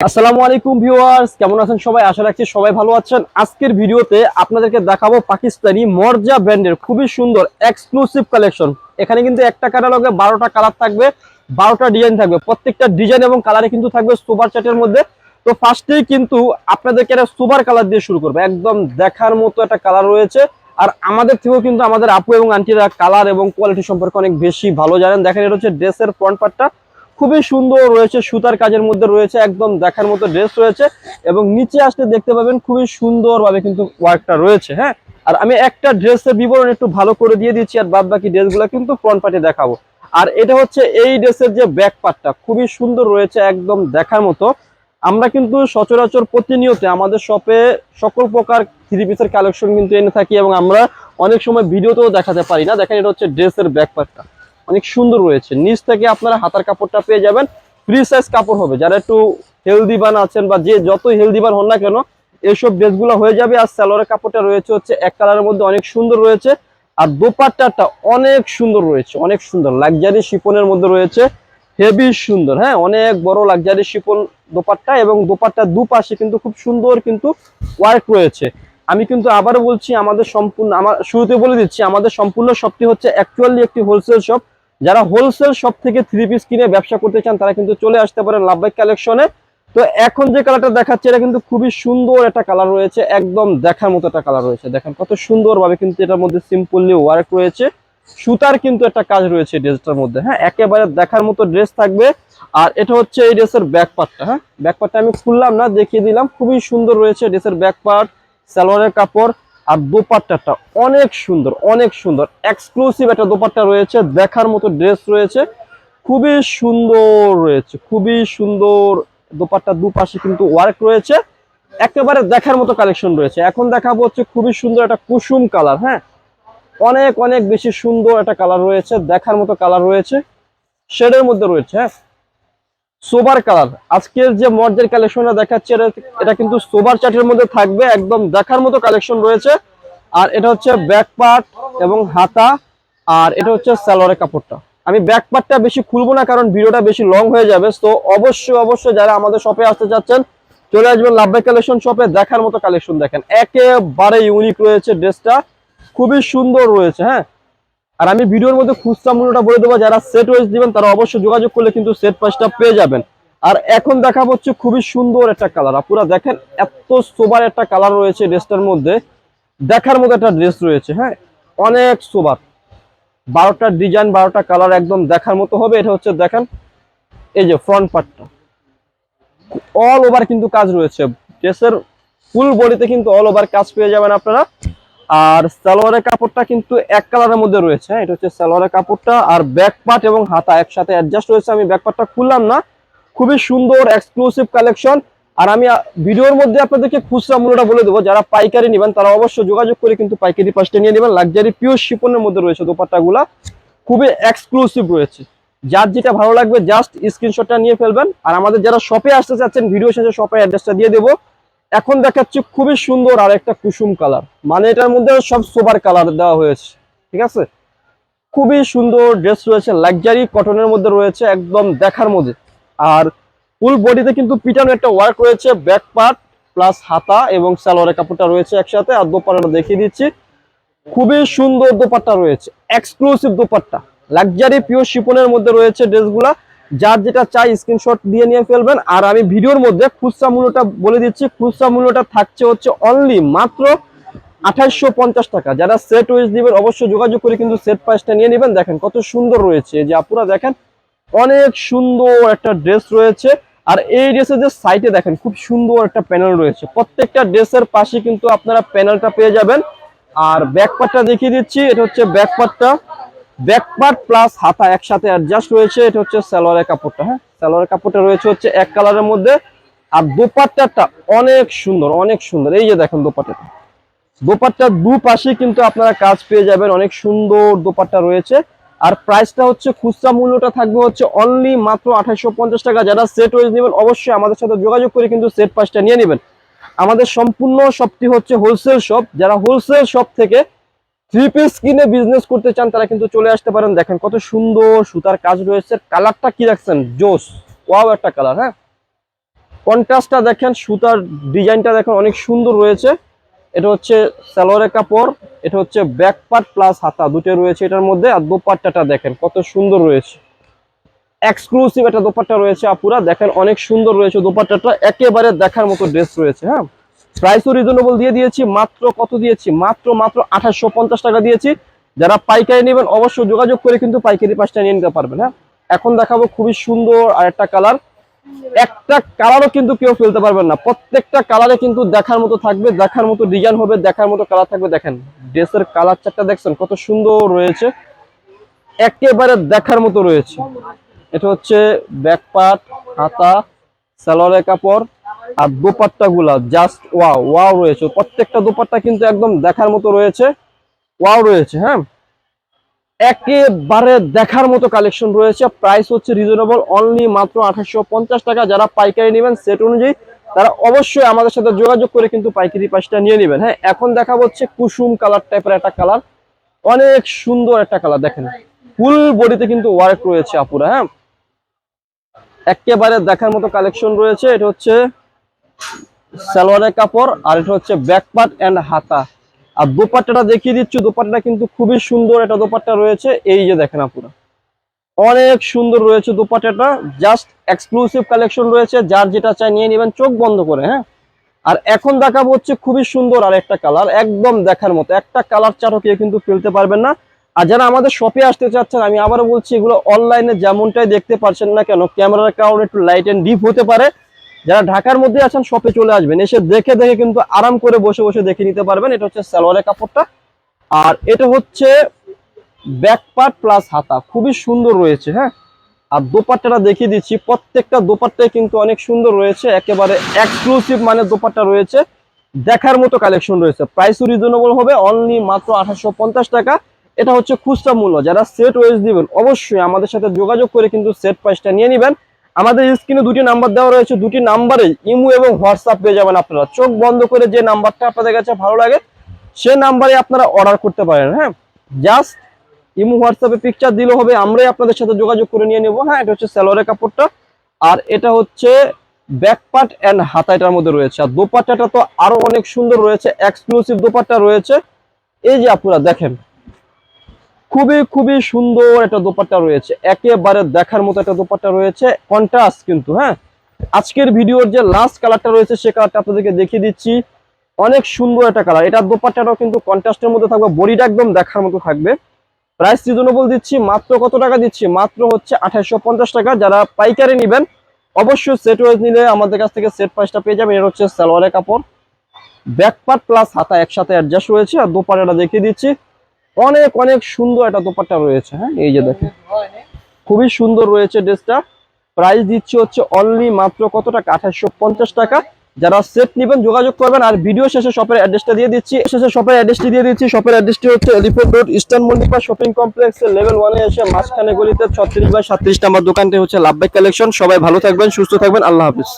আসসালামু আলাইকুম ভিউয়ার্স, কেমন আছেন সবাই? আশা রাখছি সবাই ভালো আছেন। আজকের ভিডিওতে আপনাদেরকে দেখাবো পাকিস্তানি মর্জা ব্র্যান্ডের খুবই সুন্দর এক্সক্লুসিভ কালেকশন এখানে কিন্তু একটা ক্যাটালগে বারোটা কালার থাকবে, বারোটা ডিজাইন থাকবে। প্রত্যেকটা ডিজাইন এবং কালারে কিন্তু থাকবে সুপার চার্টের মধ্যে। তো ফার্স্টেই কিন্তু আপনাদেরকে একটা সুপার কালার দিয়ে শুরু করবে। একদম দেখার মতো একটা কালার রয়েছে। আর আমাদের থেকেও কিন্তু আমাদের আপু এবং আন্টিরা কালার এবং কোয়ালিটি সম্পর্কে অনেক বেশি ভালো জানেন। দেখেন, এটা হচ্ছে ড্রেসের ফ্রন্ট পার্টটা খুবই সুন্দর রয়েছে, সুতার কাজের মধ্যে রয়েছে, একদম দেখার মতো ড্রেস রয়েছে এবং নিচে আসলে দেখতে পাবেন খুবই সুন্দরভাবে কিন্তু ওয়ার্কটা রয়েছে হ্যাঁ? আর আমি একটা ড্রেসের বিবরণ একটু ভালো করে দিয়ে দিচ্ছি আর বাদ বাকি ড্রেসগুলো কিন্তু ফ্রন্ট পার্টে দেখাবো। আর এটা হচ্ছে এই ড্রেসের যে ব্যাক পার্টটা খুবই সুন্দর রয়েছে, একদম দেখার মতো। আমরা কিন্তু সচরাচর প্রতিনিয়ত আমাদের শপে সকল প্রকার থ্রি পিসের কালেকশন কিন্তু এনে থাকি এবং আমরা অনেক সময় ভিডিওতেও দেখাতে পারি না। দেখেন এটা হচ্ছে ড্রেসের ব্যাক পার্টটা অনেক সুন্দর রয়েছে। নিচ থেকে আপনারা হাতার কাপড়টা পেয়ে যাবেন। ফ্রি সাইজ কাপড় হবে। যারা একটু হেলদি বান আছেন বা যে যতই হেলদি বান হন না কেন, এইসব ড্রেসগুলো হয়ে যাবে। আর স্যালোয়ারের কাপড়টা রয়েছে হচ্ছে এক কালারের মধ্যে অনেক সুন্দর রয়েছে। আর দোপাট্টাটা অনেক সুন্দর রয়েছে। অনেক সুন্দর। লাক্সারি শিপনের মধ্যে রয়েছে। হেভি সুন্দর। হ্যাঁ অনেক বড় লাক্সারি শিপন দোপাট্টা এবং দোপাট্টার দুপাশে কিন্তু খুব সুন্দর কিন্তু ওয়ার্ক রয়েছে। আমি কিন্তু আবারও বলছি, আমাদের সম্পূর্ণ, আমার শুরুতে বলে দিচ্ছি, আমাদের সম্পূর্ণ শপটি হচ্ছে অ্যাকচুয়ালি একটি হোলসেল শপ যারা হোলসেল শপ থেকে থ্রি পিস কিনে ব্যবসা করতে চান, তারা কিন্তু চলে আসতে পারেন লাভবাইক কালেকশনে তো এখন যে কালারটা দেখাচ্ছে, এটা কিন্তু খুবই সুন্দর একটা কালার রয়েছে, একদম দেখার মতো একটা কালার রয়েছে। দেখেন কত সুন্দরভাবে কিন্তু এটার মধ্যে সিম্পলি ওয়ার্ক রয়েছে। সুতার কিন্তু একটা কাজ রয়েছে ড্রেসটার মধ্যে হ্যাঁ? একেবারে দেখার মতো ড্রেস থাকবে। আর এটা হচ্ছে এই ড্রেসের ব্যাক পার্টটা হ্যাঁ? ব্যাক পার্টটা আমি খুললাম না, দেখিয়ে দিলাম। খুবই সুন্দর রয়েছে ড্রেসের ব্যাক পার্ট সালোয়ারের কাপড়। আর দোপাট্টাটা অনেক সুন্দর অনেক সুন্দর। এক্সক্লুসিভ একটা দোপাট্টা রয়েছে, দেখার মতো ড্রেস রয়েছে, খুবই সুন্দর রয়েছে, খুবই সুন্দর। দোপাট্টার দুপাশে কিন্তু ওয়ার্ক রয়েছে, একেবারে দেখার মতো কালেকশন রয়েছে। এখন দেখাবো হচ্ছে খুবই সুন্দর একটা কুসুম কালার হ্যাঁ? অনেক অনেক বেশি সুন্দর একটা কালার রয়েছে, দেখার মতো কালার রয়েছে শেডের মধ্যে রয়েছে হ্যাঁ? Sober colour. আজকের যে মর্জের কালেকশনটা দেখাচ্ছে, এটা কিন্তু সোবার চার্টের মধ্যে থাকবে, একদম দেখার মতো কালেকশন রয়েছে। আর এটা হচ্ছে ব্যাক পার্ট এবং হাতা, আর এটা হচ্ছে স্যালোয়ারের কাপড়টা। আমি ব্যাক পার্টটা বেশি খুলবো না, কারণ ভিডিওটা বেশি লং হয়ে যাবে। তো অবশ্যই অবশ্যই যারা আমাদের শপে আসতে চাচ্ছেন, চলে আসবেন লাভবাই কালেকশন শপে দেখার মতো কালেকশন দেখেন। একেবারে ইউনিক রয়েছে ড্রেসটা খুবই সুন্দর রয়েছে হ্যাঁ। আর আমি ভিডিওর মধ্যে খুচরা মূল্যটা বলে দেবো, যারা সেট ওয়েজ দিবেন তারা অবশ্যই যোগাযোগ করলে কিন্তু সেট প্রাইসটা পেয়ে যাবেন। আর এখন দেখা হচ্ছে খুবই সুন্দর একটা কালার আপনারা দেখেন এত সোবার একটা কালার রয়েছে ড্রেসটার মধ্যে। দেখার মতো একটা ড্রেস রয়েছে হ্যাঁ? অনেক সোবার বারোটা ডিজাইন বারোটা কালার একদম দেখার মতো হবে। এটা হচ্ছে দেখেন, এই যে ফ্রন্ট পার্টটা অল ওভার কিন্তু কাজ রয়েছে। ড্রেসের ফুল বডিতে কিন্তু অল ওভার কাজ পেয়ে যাবেন আপনারা। আর সালোয়ারের কাপড়টা কিন্তু এক কালারের মধ্যে রয়েছে। এটা হচ্ছে সালোয়ারের কাপড়টা আর ব্যাক পার্ট এবং হাতা একসাথে অ্যাডজাস্ট রয়েছে। আমি ব্যাক পার্টটা খুললাম না। খুবই সুন্দর এক্সক্লুসিভ কালেকশন আর আমি ভিডিওর মধ্যে আপনাদেরকে খুচরা মূল্যটা বলে দেবো। যারা পাইকারি নেবেন, তারা অবশ্যই যোগাযোগ করে কিন্তু পাইকারি পাশটা নিয়ে নেবেন। লাক্সারি পিওর শিপনের মধ্যে রয়েছে দোপাট্টাগুলা। খুবই এক্সক্লুসিভ রয়েছে। যার যেটা ভালো লাগবে জাস্ট স্ক্রিনশটটা নিয়ে ফেলবেন। আর আমাদের যারা শপে আসতে চাচ্ছেন ভিডিও শেষে শপের অ্যাড্রেসটা দিয়ে দেবো। এখন দেখাচ্ছি খুবই সুন্দর আর একটা কুসুম কালার। মানে এটার মধ্যে সব সোবার কালার দেওয়া হয়েছে, ঠিক আছে? খুবই সুন্দর ড্রেস রয়েছে, লাক্সারি কটনের মধ্যে রয়েছে, একদম দেখার মধ্যে। আর ফুল বডিতে কিন্তু পিটানো একটা ওয়ার্ক রয়েছে, ব্যাক পার্ট প্লাস হাতা এবং সালোয়ারের কাপড়টা রয়েছে একসাথে। আর দোপাট্টাটা দেখিয়ে দিচ্ছি, খুবই সুন্দর দোপাট্টা রয়েছে এক্সক্লুসিভ দোপাট্টা। লাক্সারি পিওর শিপনের মধ্যে রয়েছে ড্রেসগুলা যার যেটা চাই স্ক্রিনশট দিয়ে নিয়ে ফেলবেন। আর আমি ভিডিওর মধ্যে খুচরা মূল্যটা বলে দিচ্ছি। খুচরা মূল্যটা থাকছে হচ্ছে অনলি মাত্র আঠাইশশো পঞ্চাশ টাকা। যারা সেট ওয়েজ দিবেন অবশ্যই যোগাযোগ করে কিন্তু সেট প্রাইসটা নিয়ে নেবেন। দেখেন কত সুন্দর রয়েছে। যে আপুরা দেখেন, অনেক সুন্দর একটা ড্রেস রয়েছে। আর এই ড্রেসের যে সাইটে দেখেন, খুব সুন্দর একটা প্যানেল রয়েছে। প্রত্যেকটা ড্রেসের পাশে কিন্তু আপনারা প্যানেলটা পেয়ে যাবেন। আর ব্যাকপার্টটা দেখিয়ে দিচ্ছি। এটা হচ্ছে ব্যাক পার্টটা ব্যাক পার্ট প্লাস হাতা একসাথে অ্যাডজাস্ট রয়েছে, এটা হচ্ছে সালোয়ারের কাপড়টা হ্যাঁ? সালোয়ারের কাপড়টা রয়েছে হচ্ছে এক কালারের মধ্যে। আর দোপাট্টাটা অনেক সুন্দর অনেক সুন্দর। এই যে দেখেন দোপাট্টাটা। দোপাট্টার দুপাশে কিন্তু আপনারা কাজ পেয়ে যাবেন, অনেক সুন্দর দোপাট্টা রয়েছে। আর প্রাইসটা হচ্ছে খুচরা মূল্যটা থাকবে হচ্ছে অনলি মাত্র আঠাশশো টাকা। যারা সেট ওয়েজ নেবেন, অবশ্যই আমাদের সাথে যোগাযোগ করে কিন্তু সেট প্রাইসটা নিয়ে নেবেন। আমাদের সম্পূর্ণ শপটি হচ্ছে হোলসেল শপ যারা হোলসেল শপ থেকে থ্রি পিস কিনে বিজনেস করতে চান, তারা কিন্তু চলে আসতে পারেন। দেখেন কত সুন্দর সুতার কাজ রয়েছে। কালারটা কি রাখছেন জোস। ওয়াও, একটা কালার হ্যাঁ? কন্ট্রাস্টটা দেখেন, সুতার ডিজাইনটা দেখেন অনেক সুন্দর রয়েছে। এটা হচ্ছে সালোয়ারের কাপড়, এটা হচ্ছে ব্যাক পার্ট প্লাস হাতা, দুটো রয়েছে এটার মধ্যে। আর দোপাট্টাটা দেখেন, কত সুন্দর রয়েছে। এক্সক্লুসিভ একটা দোপাট্টা রয়েছে, আপুরা। দেখেন অনেক সুন্দর রয়েছে দোপাট্টাটা। একেবারে দেখার মতো ড্রেস রয়েছে হ্যাঁ? প্রাইসও রিজনেবল দিয়ে দিয়েছি, মাত্র কত দিয়েছি? মাত্র মাত্র আঠাশশো টাকা দিয়েছি। যারা পাইকারি নেবেন অবশ্যই যোগাযোগ করে কিন্তু পাইকারি পাঁচটা নিয়ে নিতে পারবেন হ্যাঁ? এখন দেখাবো খুবই সুন্দর আর একটা কালার একটা কালারও কিন্তু কেউ ফেলতে পারবেন না। প্রত্যেকটা কালারে কিন্তু দেখার মতো থাকবে, দেখার মতো ডিজাইন হবে, দেখার মতো কালার থাকবে। দেখেন, ড্রেসের কালার চারটা দেখছেন, কত সুন্দর রয়েছে। একেবারে দেখার মতো রয়েছে। এটা হচ্ছে ব্যাক পার্ট হাতা, সালোয়ারের কাপড়। আর দোপাট্টা গুলা জাস্ট ওয়াও ওয়াও রয়েছে। প্রত্যেকটা দোপাট্টা কিন্তু একদম দেখার মতো রয়েছে। ওয়াও রয়েছে হ্যাঁ? একেবারে দেখার মতো কালেকশন রয়েছে। প্রাইস হচ্ছে রিজনেবল অনলি মাত্র আঠাশশো টাকা। যারা পাইকারি নেবেন সেট অনুযায়ী তারা অবশ্যই আমাদের সাথে যোগাযোগ করে কিন্তু পাইকারি পাশটা নিয়ে নেবেন হ্যাঁ? এখন দেখা হচ্ছে কুসুম কালার টাইপের একটা কালার অনেক সুন্দর একটা কালার দেখেন। ফুল বডিতে কিন্তু ওয়ার্ক রয়েছে, আপুরা হ্যাঁ? একেবারে দেখার মতো কালেকশন রয়েছে। এটা হচ্ছে সালোয়ারের কাপড় আর এটা হচ্ছে ব্যাক পার্ট এন্ড হাতা। আর দোপাট্টাটা দেখিয়ে দিচ্ছি দোপাট্টা কিন্তু খুবই সুন্দর একটা দোপাট্টা রয়েছে। এই যে দেখেন আপুরা, অনেক সুন্দর রয়েছে দোপাট্টাটা। জাস্ট এক্সক্লুসিভ কালেকশন রয়েছে, যার যেটা চাই নিয়ে নেবেন, চোখ বন্ধ করে হ্যাঁ? আর এখন দেখাবো হচ্ছে খুবই সুন্দর আর একটা কালার একদম দেখার মতো। একটা কালার চারও কেউ কিন্তু ফেলতে পারবেন না। আর যারা আমাদের শপে আসতে চাচ্ছেন, আমি আবারও বলছি, এগুলো অনলাইনে যেমনটাই দেখতে পারছেন না কেন, ক্যামেরার কারণে একটু লাইট এন্ড ডিপ হতে পারে। যারা ঢাকার মধ্যে আছেন শপে চলে আসবেন। এসে দেখে দেখে কিন্তু আরাম করে বসে বসে দেখে নিতে পারবেন। এটা হচ্ছে সালোয়ারের কাপড়টা। আর এটা হচ্ছে ব্যাক পার্ট প্লাস হাতা। খুবই সুন্দর রয়েছে হ্যাঁ? আর দোপাট্টাটা দেখিয়ে দিচ্ছি। প্রত্যেকটা দোপাট্টায় কিন্তু অনেক সুন্দর রয়েছে। একেবারে এক্সক্লুসিভ মানে দোপাট্টা রয়েছে। দেখার মতো কালেকশন রয়েছে। প্রাইসও রিজনেবল হবে। অনলি মাত্র আঠাশশো পঞ্চাশ টাকা। এটা হচ্ছে খুচরা মূল্য। যারা সেট ওয়েজ দিবেন, অবশ্যই আমাদের সাথে যোগাযোগ করে কিন্তু সেট প্রাইসটা নিয়ে নেবেন। আমাদের স্ক্রিনে দুটি নাম্বার দেওয়া রয়েছে, দুটি নাম্বারে ইমু এবং হোয়াটসঅ্যাপ পেয়ে যাবেন আপনারা। চোখ বন্ধ করে যে নাম্বারটা আপনাদের কাছে ভালো লাগে, সে নাম্বারে আপনারা অর্ডার করতে পারেন হ্যাঁ? জাস্ট ইমু, হোয়াটসঅ্যাপে পিকচার দিলে হবে, আমরাই আপনাদের সাথে যোগাযোগ করে নিয়ে নেব হ্যাঁ? এটা হচ্ছে সালোয়ারের কাপড়টা। আর এটা হচ্ছে ব্যাক পার্ট অ্যান্ড হাতা এটার মধ্যে রয়েছে। আর দোপাট্টাটা তো আরও অনেক সুন্দর রয়েছে এক্সক্লুসিভ দোপাট্টা রয়েছে। এই যে আপনারা দেখেন খুবই খুবই সুন্দর একটা দোপাট্টা রয়েছে। একেবারে দেখার মতো একটা দোপাট্টা রয়েছে। কন্ট্রাস্ট কিন্তু হ্যাঁ? আজকের ভিডিওর যে লাস্ট কালারটা রয়েছে, সে কালারটা আপনাদেরকে দেখিয়ে দিচ্ছি। অনেক সুন্দর একটা কালার এটার দোপাট্টাটাও কিন্তু কন্ট্রাস্টের মধ্যে থাকবে, বডিটা একদম দেখার মতো থাকবে। প্রাইস রিজনেবল দিচ্ছি, মাত্র কত টাকা দিচ্ছি? মাত্র হচ্ছে আঠাশশো টাকা। যারা পাইকারি নেবেন, অবশ্যই সেট ওয়েজ নিলে আমাদের কাছ থেকে সেট প্রাইসটা পেয়ে যাবেন। এটা হচ্ছে সালোয়ারের কাপড়। ব্যাক পার্ট প্লাস হাতা একসাথে অ্যাডজাস্ট রয়েছে। আর দোপাট্টাটা দেখিয়ে দিচ্ছি। অনেক অনেক সুন্দর একটা দোপাট্টা রয়েছে হ্যাঁ? এই যে দেখেন। খুবই সুন্দর রয়েছে ড্রেসটা। প্রাইস দিচ্ছি হচ্ছে অনলি মাত্র কত টাকা? আঠাশশো পঞ্চাশ টাকা। যারা সেট নেবেন, যোগাযোগ করবেন। আর ভিডিও শেষে শপের অ্যাড্রেসটা দিয়ে দিচ্ছি। শেষে শপের অ্যাড্রেসটি দিয়ে দিচ্ছি। শপের অ্যাড্রেসটি হচ্ছে Elephant Road Eastern Mallika shopping complex level ওয়ানে এসে মাঝখানে গলিতে ছত্রিশ বাই সাতত্রিশ নাম্বার দোকানটি হচ্ছে লাভবাই কালেকশন সবাই ভালো থাকবেন, সুস্থ থাকবেন। আল্লাহ হাফিজ।